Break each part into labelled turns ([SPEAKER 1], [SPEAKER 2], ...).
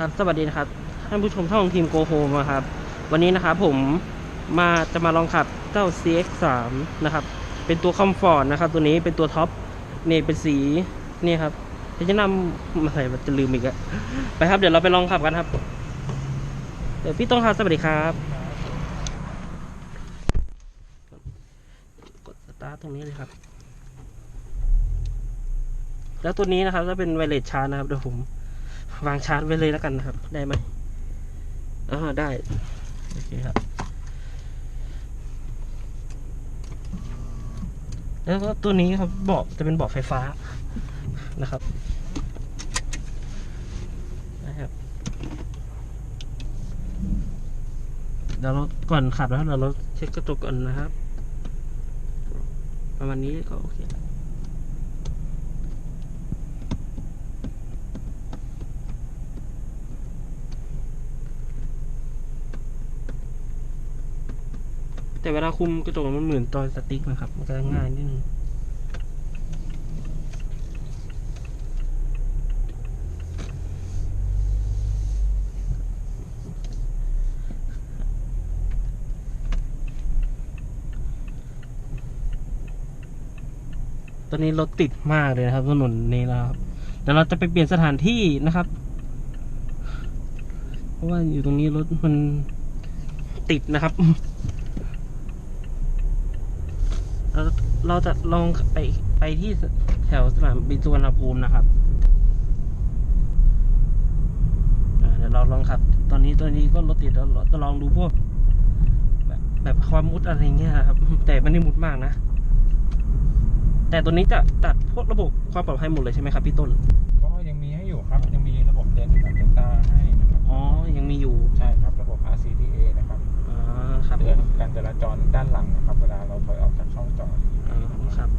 [SPEAKER 1] ครับสวัสดีนะครับท่านผู้ชมท่องทีมโกโฮมครับ วันนี้นะครับผมมาจะมาลองขับเจ้า CX3 นะครับ เป็นตัวคอมฟอร์ตนะครับ ตัวนี้เป็นตัวท็อปนี่เป็นสีนี่ครับจะนำมาใส่จะลืมอีกอะไปครับ เดี๋ยวเราไปลองขับกันครับ เดี๋ยวพี่ต้องครับสวัสดีครับกดสตาร์ทตรงนี้เลยครับ แล้วตัวนี้นะครับจะเป็นไวเลสชาร์นะครับเดี๋ยวผม วางชาร์จไว้เลยแล้วกันนะครับ ได้ไหมอ่าได้ โอเคครับ แล้วก็ตัวนี้ครับเบาะจะเป็นเบาะไฟฟ้านะครับนะครับเดี๋ยวเราก่อนขับแล้วเราเราเช็คกระจกก่อนนะครับ ประมาณนี้ก็โอเค แต่เวลาคุมกระจกมันเหมือนตอนสติ๊กนะครับ มันก็ง่ายนิดนึงตอนนี้รถติดมากเลยนะครับถนนนี้นะครับเดี๋ยวเราจะไปเปลี่ยนสถานที่นะครับ เพราะว่าอยู่ตรงนี้รถมันติดนะครับ เราเราจะลองไปไปที่แถวสนามบินสุวรรณภูมินะครับอ่าเดี๋ยวเราลองขับ ตอนนี้ตัวนี้ก็รถติดแล้วเราจะลองดูพวกแบบแบบความมุดอะไรเงี้ยครับ แต่ไม่ได้มุดมากนะ แต่ตัวนี้จะตัดพวกระบบความปลอดภัยหมดเลยใช่ไหมครับพี่ต้น
[SPEAKER 2] ก็ยังมีให้อยู่ครับ ยังมีระบบเดนกับเดลต้าให้นะครับ
[SPEAKER 1] อ๋อ ยังมีอยู่
[SPEAKER 2] ใช่ครับ ระบบ RCTA นะครับ
[SPEAKER 1] อ่าครับผ
[SPEAKER 2] เตือน
[SPEAKER 1] ม
[SPEAKER 2] การจราจรด้านหลังนะครับ เวลาเราถอยออกจากช่องจอด
[SPEAKER 1] อ๋อ ครับ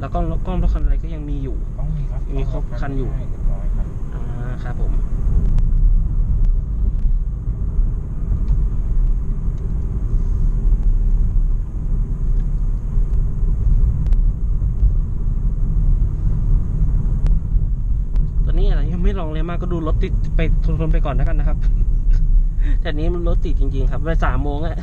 [SPEAKER 1] แล้วก็กล้องรถคันอะไรก็ยังมีอยู่
[SPEAKER 2] ต้องมีครับ
[SPEAKER 1] มีครบคันอยู่
[SPEAKER 2] ให้เรียบร้อยครับ
[SPEAKER 1] อ่าครับผม ตอนนี้อะไรยังไม่ลองเลยมากก็ดูรถติดไปทนๆไปก่อนแล้วกันนะครับ แต่นี้มันรถติดจริงๆ ครับไปสามโมงอะ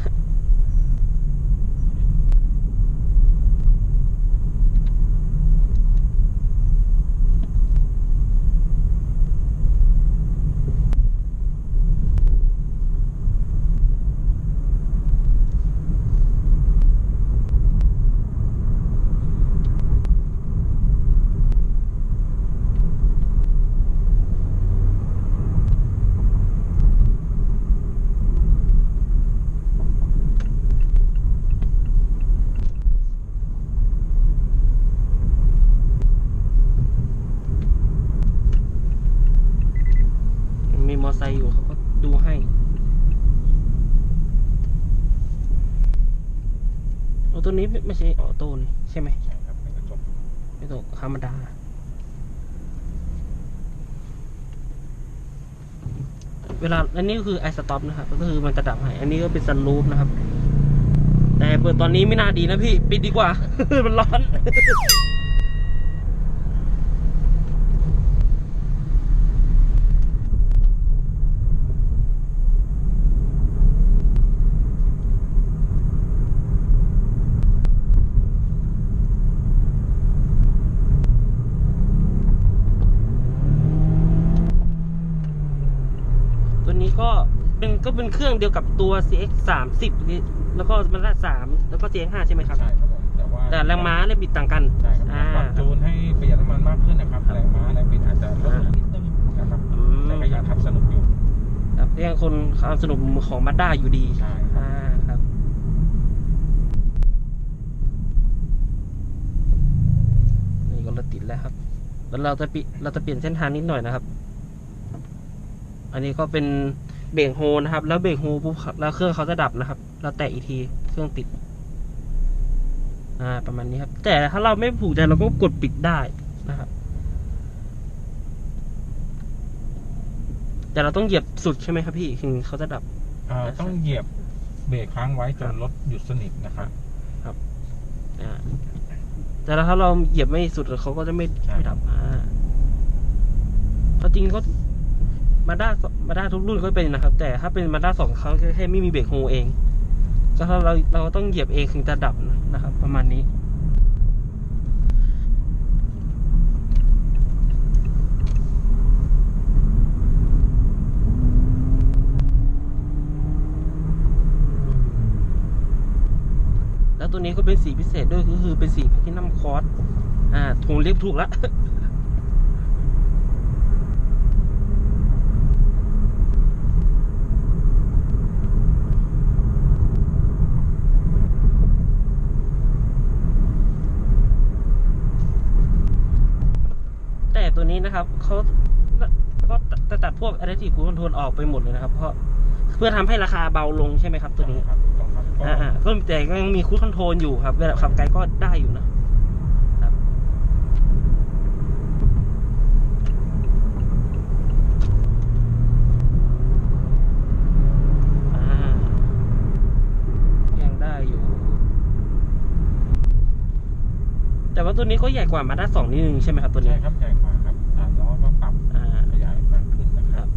[SPEAKER 1] มีมอไซค์อยู่เขาก็ดูให้โอ้ ตัวนี้ไม่ใช่ออโต้นี่ใช่ไหม
[SPEAKER 2] ใช่ครับเป็นกระจก
[SPEAKER 1] ไม่ตกธรรมดาเวลาอันนี้ก็คือไอสต็อปนะครับ ก็คือมันจะดับให้อันนี้ก็เป็นซันรูฟนะครับ แต่เปิดตอนนี้ไม่น่าดีนะพี่ ปิดดีกว่า มันร้อน ตัวนี้ก็เป็น ก็เป็นเครื่องเดียวกับตัว CX 3 0แล้วก็มันละ3แล้วก็ CX 5ใช่ไหมครับ
[SPEAKER 2] ใช่ครับผมแต่ว่า
[SPEAKER 1] แต่แรงม้าเนี่ยบิดต่างกัน
[SPEAKER 2] ใช่ครับ
[SPEAKER 1] อ่า
[SPEAKER 2] ปรับจูนให้ประหยัดน้ำมันมากขึ้นนะครับ
[SPEAKER 1] ครับ
[SPEAKER 2] แรงม้าแรงบิดอาจจะลดลงนิดนึงนะครับ
[SPEAKER 1] อืม
[SPEAKER 2] แต่ก็ยังขับสนุกอยู่
[SPEAKER 1] ครับยังคนความสนุกของมาด้าอยู่ดี
[SPEAKER 2] ใช่ครับ
[SPEAKER 1] อ่าครับ นี่ก็รถติดแล้วครับ แล้วเราจะปิเราจะเปลี่ยนเส้นทางนิดหน่อยนะครับ อันนี้ก็เป็น เบรกโฮนะครับ แล้วเบรกโฮปุ๊บครับแล้วเครื่องเขาจะดับนะครับ เราแตะอีกทีเครื่องติด อ่า ประมาณนี้ครับ แต่ถ้าเราไม่ผูกใจเราก็กดปิดได้นะครับ แต่เราต้องเหยียบสุดใช่ไหมครับพี่ถึงเขาจะดับ
[SPEAKER 2] อ่าต้องเหยียบเบรกค้างไว้จนรถหยุดสนิทนะครับ
[SPEAKER 1] อ่าแต่ถ้าเราเหยียบไม่สุดเขาก็จะไม่
[SPEAKER 2] ใช่
[SPEAKER 1] ไม่ดับอ่าเอาจริงก็ มาด้ามาด้าทุกรุ่นก็เป็นนะครับ แต่ถ้าเป็นมาด้าสองเขาแค่ไม่มีเบรกโฮเองก็ถ้าเราเราต้องเหยียบเองถึงจะดับนะครับ ประมาณนี้แล้วตัวนี้ก็เป็นสีพิเศษด้วยก็คือเป็นสีแพทินัมคอร์สอ่าถูกเรียกถูกแล้ว นี้นะครับเขาก็จะตัดพวก Adaptive Cruise Control ออกไปหมดเลยนะครับ เพราะเพื่อทำให้ราคาเบาลงใช่ไหมครับ ตัวนี้
[SPEAKER 2] ครับถูกต้องครับก็
[SPEAKER 1] อ่าๆก็แต่ก็ยังมีคู c คอนโทรลอยู่ครับเวลาขับไกลก็ได้อยู่นะครับอ่ายังได้อยู่แต่ว่าตัวนี้ก็ใหญ่กว่ามาด้าสองนิดนึงใช่ไหมครับตัวนี้
[SPEAKER 2] ใช่ครับ ใหญ่กว่าครับฐานล้อก็ปรับ
[SPEAKER 1] อ่า
[SPEAKER 2] ขยายมากขึ้นนะค
[SPEAKER 1] ค
[SPEAKER 2] รั
[SPEAKER 1] รับ บ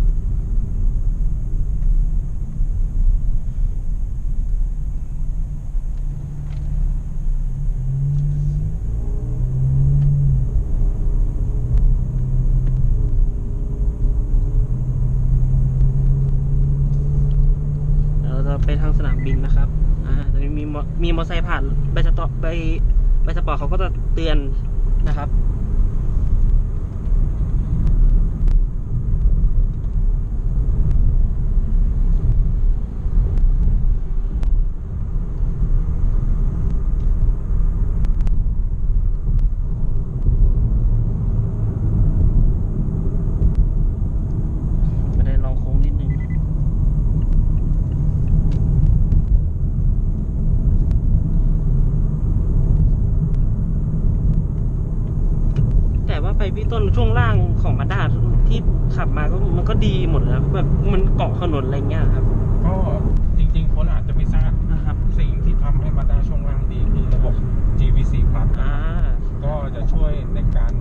[SPEAKER 1] เราจะ ไปทางสนามบินนะครับ อ่าตอนนี้มีมีมอเตอร์ไซค์ผ่านใบสตอใบใบสปอร์ตเขาก็จะเตือนนะครับ ไม่ได้ลองโค้งนิดนึง แต่ว่า ไปพี่ต้นช่วงล่างของมาด้าที่ขับมาก็มันก็ดีหมดแล้วแบบมันเกาะถนนอะไรเงี้ยครับ
[SPEAKER 2] ก็จริงๆคนอาจจะไม่ทราบ
[SPEAKER 1] นะครับ
[SPEAKER 2] สิ่งที่ทำให้มาด้าช่วงล่างดีคือระบบ GVC Plus
[SPEAKER 1] อ่า
[SPEAKER 2] ก็จะช่วยในการ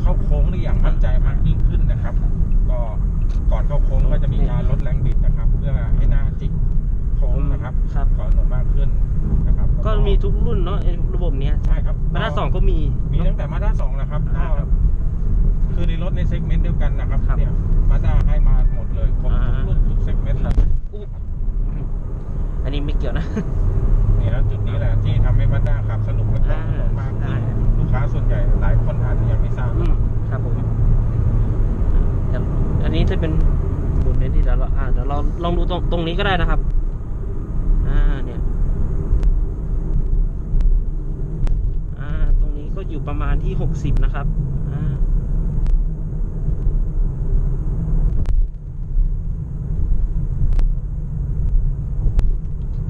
[SPEAKER 2] เข้าโค้งได้อย่างมั่นใจมากยิ่งขึ้นนะครับ ก็ก่อนเข้าโค้งก็จะมีการลดแรงบิดนะครับ เพื่อให้หน้าจิก โค้งนะครับ
[SPEAKER 1] ครับ
[SPEAKER 2] ก่อนถนนมากขึ้นนะครับ
[SPEAKER 1] ก็มีทุกรุ่นเนาะไอ้ระบบเนี้ย
[SPEAKER 2] ใช่ครับ
[SPEAKER 1] มาด้าสองก็มี
[SPEAKER 2] มีตั้งแต่มาด้าสองนะครับ
[SPEAKER 1] อ่า
[SPEAKER 2] ก็
[SPEAKER 1] ครับ
[SPEAKER 2] คือในรถในเซกเมนต์เดียวกันนะครับ
[SPEAKER 1] ครับ
[SPEAKER 2] เนี่ยมาด้าให้มาหมดเลยครบทุก
[SPEAKER 1] อ่า
[SPEAKER 2] รุ่นทุกเซกเมนต์เลย
[SPEAKER 1] อุ๊อันนี้ไม่เกี่ยวนะ
[SPEAKER 2] นี่แล้วจุดนี้แหละที่ทำให้มาด้าขับสนุกและคล่องถนนมากขึ้น
[SPEAKER 1] อ่า
[SPEAKER 2] ลูกค้าส่วนใหญ่หลายคนอาจจะยังไม่ทราบ
[SPEAKER 1] อืมครับผมแต่อันนี้จะเป็นบนเน้นที่แล้วเราอ่าเดี๋ยวเราลองดูตรงตรงนี้ก็ได้นะครับ อ่า เนี่ย อ่า ตรงนี้ก็อยู่ประมา ณที่หกสิบนะครับ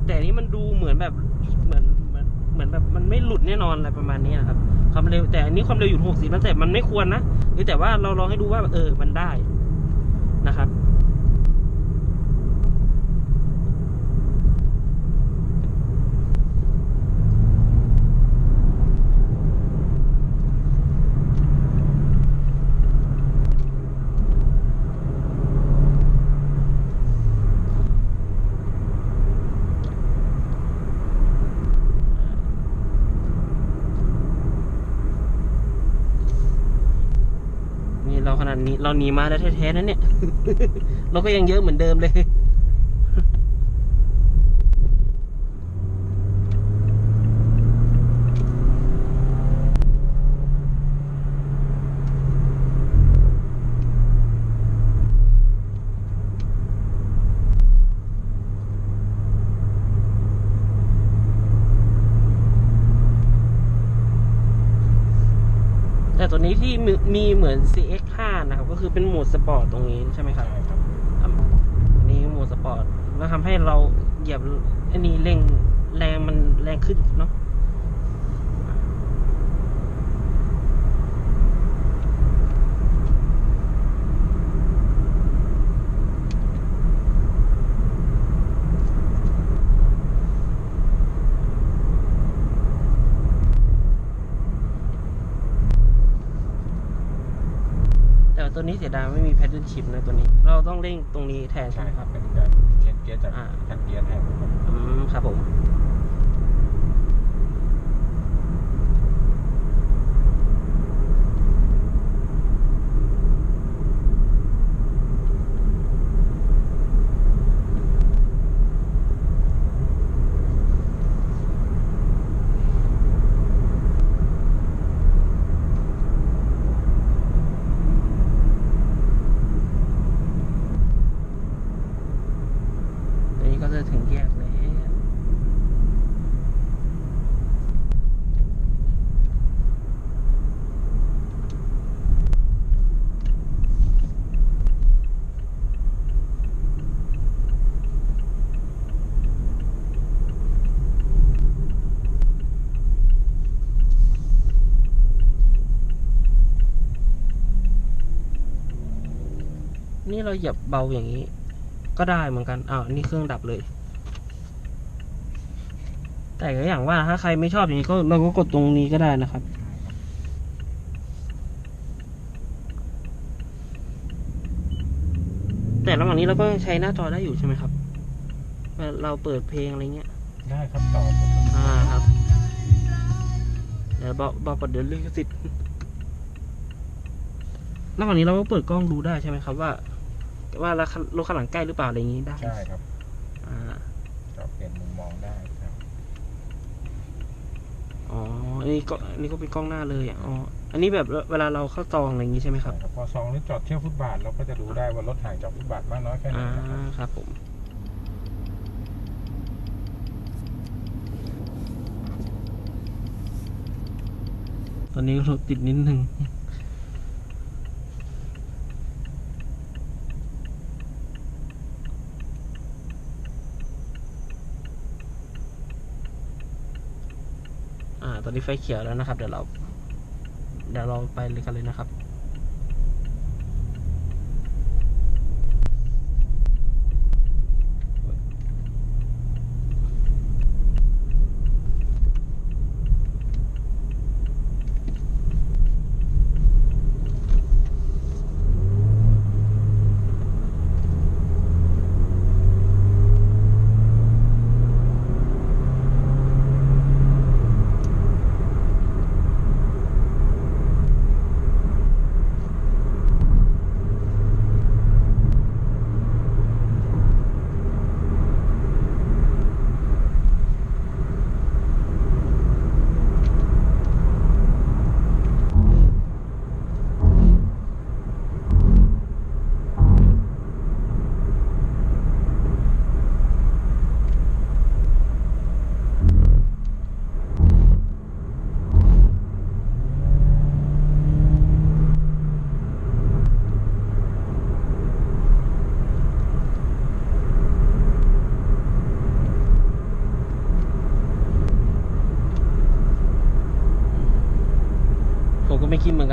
[SPEAKER 1] แต่อันนี้มันดูเหมือนแบบเหมือนเหมือนเหมือนแบบมันไม่หลุดแน่นอนอะไรประมาณนี้นะครับความเร็วแต่อันนี้ความเร็วอยู่หกสิบแต่มันไม่ควรนะแต่ว่าเราลองให้ดูว่าเออมันได้นะครับ นี่เราขนาดนี้เราหนีมาแล้วแท้ๆนั้นเนี่ย เราก็ยังเยอะเหมือนเดิมเลย ที่มีมีเหมือน CX5 นะครับ ก็คือเป็นโหมดสปอร์ตตรงนี้ใช่ไหมครับ
[SPEAKER 2] ใช่ครับ
[SPEAKER 1] อันนี้โหมดสปอร์ตแล้วทำให้เราเหยียบอันนี้เร่งแรงมันแรงขึ้นเนาะแต่ตัวตัวนี้เสียดายไม่มี paddle shift นะตัวนี้ เราต้องเร่งตรงนี้แทนใช่
[SPEAKER 2] ใช่
[SPEAKER 1] ไหม
[SPEAKER 2] ค
[SPEAKER 1] ค
[SPEAKER 2] รั
[SPEAKER 1] รั
[SPEAKER 2] บบเป็นการเชนเกียร์จาก
[SPEAKER 1] อ่า
[SPEAKER 2] แผ่นเกียร์แทนครับ
[SPEAKER 1] อืมครับผม นี่เราเหยียบเบาอย่างนี้ ก็ได้เหมือนกันอ้าวนี่เครื่องดับเลย แต่ก็อย่างว่าถ้าใครไม่ชอบอย่างนี้ก็เราก็กดตรงนี้ก็ได้นะครับแต่ระหว่างนี้เราก็ยังใช้หน้าจอได้อยู่ใช่ไหมครับเวลาเราเปิดเพลงอะไรเงี้ย
[SPEAKER 2] ได้ครับต่อหมด
[SPEAKER 1] อ่าครับ เดี๋ยวบอกบอกประเด็นเรื่องสิทธิ์ระหว่างนี้เราก็เปิดกล้องดูได้ใช่ไหมครับว่า ว่ารถคันรถข้างหลังใกล้หรือเปล่าอะไรอย่างนี้ได้
[SPEAKER 2] ใช่ครับ
[SPEAKER 1] อ่า
[SPEAKER 2] ก็เปลี่ยนมุมมองได้ครับ
[SPEAKER 1] อ๋ออันนี้ก็อันนี้ก็เป็นกล้องหน้าเลยอะอ๋ออันนี้แบบเวลาเราเข้าจองอะไรอย่างนี้ใช่ไหมครับ
[SPEAKER 2] ใช่ครับพอซองนี้จอดเที่ยวฟุตบาทเราก็จะดูได้ว่ารถห่างจากฟุตบาทมากน้อยแค่ไหน
[SPEAKER 1] อ่า
[SPEAKER 2] นะครับ
[SPEAKER 1] ครับผมตอนนี้รถติดนิดนึง ตอนนี้ไฟเขียวแล้วนะครับ เดี๋ยวเราเดี๋ยวเราไปเลยกันเลยนะครับ ผม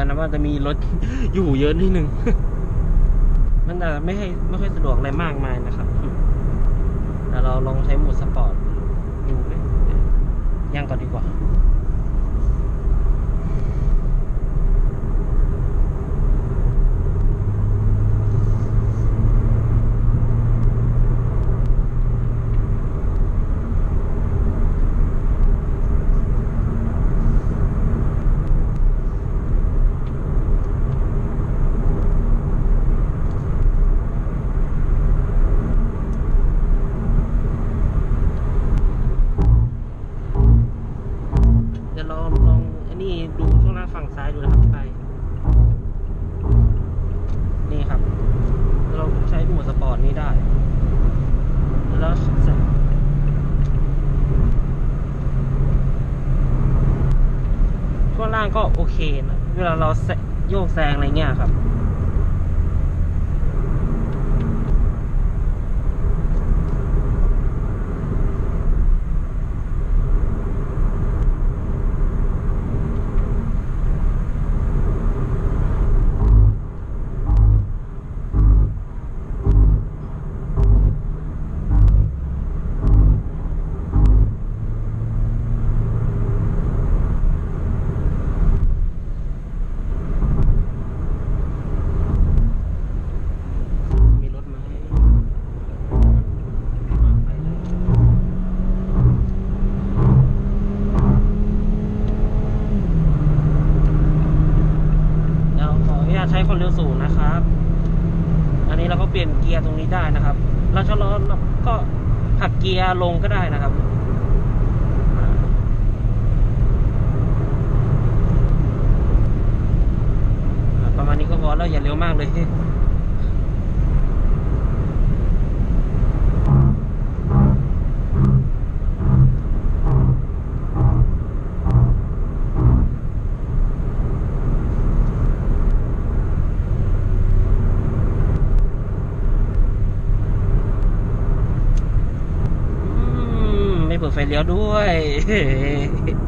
[SPEAKER 1] มันนะว่าจะมีรถอยู่เยอะนิดนึง มันอาจจะไม่ให้ไม่ค่อยสะดวกอะไรมากมายนะครับแต่เราลองใช้โหมดสปอร์ตดูเลยย่างก่อนดีกว่า เดี๋ยวเราลองอันนี้ดูช่วงล่างฝั่งซ้ายดูนะครับไป นี่ครับ เราใช้โหมดสปอร์ตนี้ได้ แล้วใส่ช่วงล่างก็โอเคนะ เวลาเราแซะโย กแซงอะไรเงี้ยครับ ยร์ตรงนี้ได้นะครับ เราชะลอเราก็หักเกียร์ลงก็ได้นะครับประมาณนี้ก็พอแล้วอย่าเร็วมากเลย อืมไม่ เปิดไฟเลี้ยวด้วย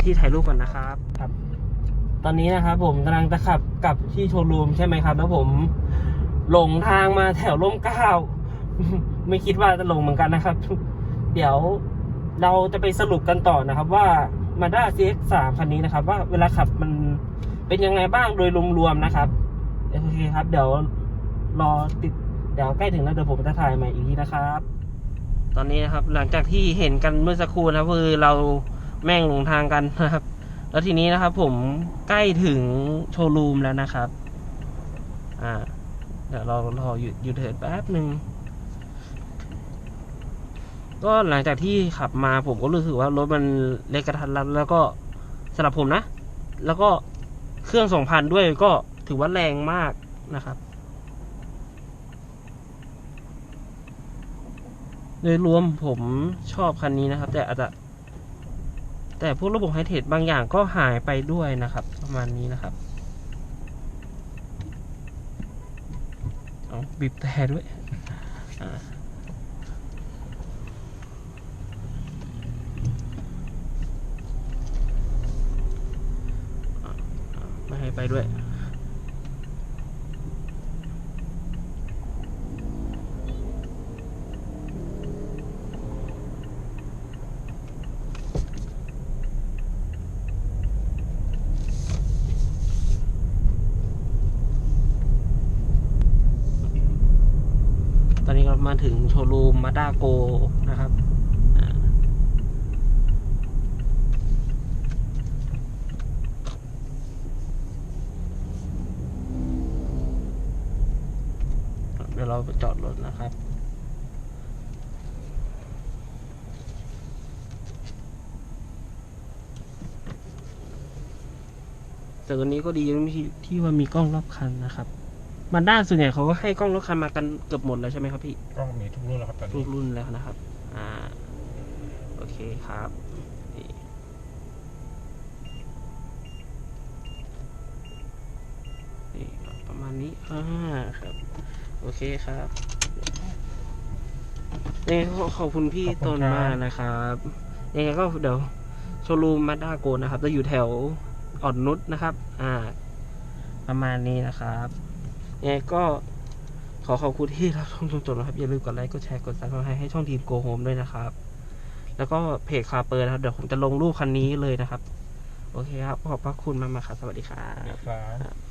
[SPEAKER 1] าที่ถ่ายรูปก่อนนะครับครับ ตอนนี้นะครับผมกำลังจะขับกลับที่โชว์รูมใช่ไหมครับ แล้วผมหลงทางมาแถวร่มเกล้าไม่คิดว่าจะหลงเหมือนกันนะครับ เดี๋ยวเราจะไปสรุปกันต่อนะครับ ว่า Mazda CX-3 คันนี้นะครับ ว่าเวลาขับมันเป็นยังไงบ้างโดยรวมๆนะครับโอเคครับ เดี๋ยวรอติดเดี๋ยวใกล้ถึงแล้วเดี๋ยวผมจะถ่ายใหม่อีกทีนะครับ ตอนนี้นะครับ หลังจากที่เห็นกันเมื่อสักครู่นะครับคือเรา แม่งหลงทางกันนะครับ แล้วทีนี้นะครับ ผมใกล้ถึงโชว์รูมแล้วนะครับ อ่า เดี๋ยวเรารอหยุดหยุดเถิดแป๊บหนึ่งก็หลังจากที่ขับมาผมก็รู้สึกว่ารถมันเล็กกระทันรัดแล้วก็สำหรับผมนะ แล้วก็เครื่องสองพันด้วยก็ถือว่าแรงมากนะครับ โดยรวมผมชอบคันนี้นะครับ แต่อาจจะ แต่พวกระบบไฮเทคบางอย่างก็หายไปด้วยนะครับ ประมาณนี้นะครับเอาบีบแต่ด้วยไม่ให้ไปด้วย ตอนนี้เรามาถึง โชว์รูมมาด้าโกนะครับเดี๋ยวเราจอดรถนะครับแต่ตัวนี้ก็ดีตรงที่ที่ว่ามีกล้องรอบคันนะครับ มันด้านส่วนใหญ่เขาก็ให้กล้องรอบคันมากันเกือบหมดแล้วใช่ไหมครับพี่
[SPEAKER 2] ก็มีทุกรุ่นแล้วครับตอน
[SPEAKER 1] ทุ
[SPEAKER 2] นี้
[SPEAKER 1] กรุ่นแล้วนะครับ อ่าครับนี่นี่ประมาณนี้ อ่า ครับ โอเคครับนี่ก็ขอบคุณพี่
[SPEAKER 2] ขอบคุณ
[SPEAKER 1] ต้น
[SPEAKER 2] ครับ
[SPEAKER 1] มากนะครับยังไงก็เดี๋ยวโชว์รูมมาด้าโกนะครับจะอยู่แถวอ่อนนุชนะครับ อ่า ประมาณนี้นะครับ ยังไงก็ขอขอบคุณที่รับชมจนจบนะครับ อย่าลืมกดไลค์กดแชร์กดซับสไครต์ให้ช่องทีมโกโฮมด้วยนะครับ แล้วก็เพจคาเปิดนะครับ เดี๋ยวผมจะลงรูปคันนี้เลยนะครับ โอเคครับ ขอบพระคุณมากๆครับ สวัสดีครับ
[SPEAKER 2] ครับ